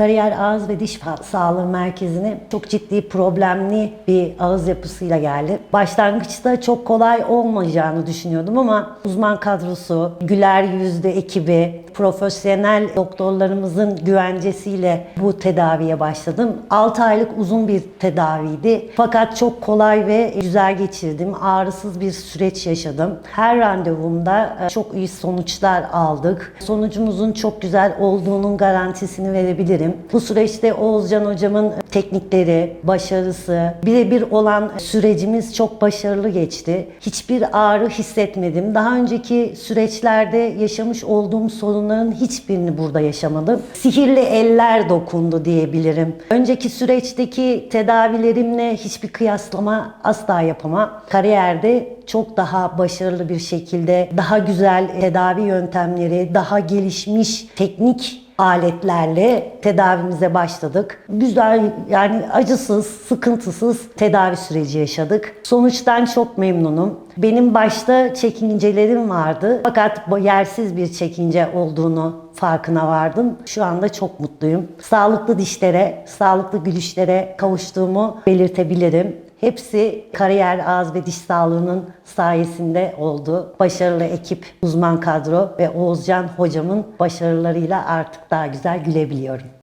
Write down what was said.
Kariyer Ağız ve Diş Sağlığı Merkezi'ne çok ciddi problemli bir ağız yapısıyla geldi. Başlangıçta çok kolay olmayacağını düşünüyordum ama uzman kadrosu, güler yüzlü ekibi, profesyonel doktorlarımızın güvencesiyle bu tedaviye başladım. 6 aylık uzun bir tedaviydi. Fakat çok kolay ve güzel geçirdim. Ağrısız bir süreç yaşadım. Her randevumda e, çok iyi sonuçlar aldık. Sonucumuzun çok güzel olduğunun garantisini verebilirim. Bu süreçte Oğuzcan hocamın teknikleri, başarısı, birebir olan sürecimiz çok başarılı geçti. Hiçbir ağrı hissetmedim. Daha önceki süreçlerde yaşamış olduğum sorunların hiçbirini burada yaşamadım. Sihirli eller dokundu diyebilirim. Önceki süreçteki tedavilerimle hiçbir kıyaslama asla yapamam. Kariyerde çok daha başarılı bir şekilde, daha güzel tedavi yöntemleri, daha gelişmiş teknik aletlerle tedavimize başladık. Güzel yani acısız, sıkıntısız tedavi süreci yaşadık. Sonuçtan çok memnunum. Benim başta çekincelerim vardı fakat bu yersiz bir çekince olduğunu farkına vardım. Şu anda çok mutluyum. Sağlıklı dişlere, sağlıklı gülüşlere kavuştuğumu belirtebilirim. Hepsi kariyer ağız ve diş sağlığının sayesinde oldu. Başarılı ekip, uzman kadro ve Oğuzcan hocamın başarılarıyla artık daha güzel gülebiliyorum.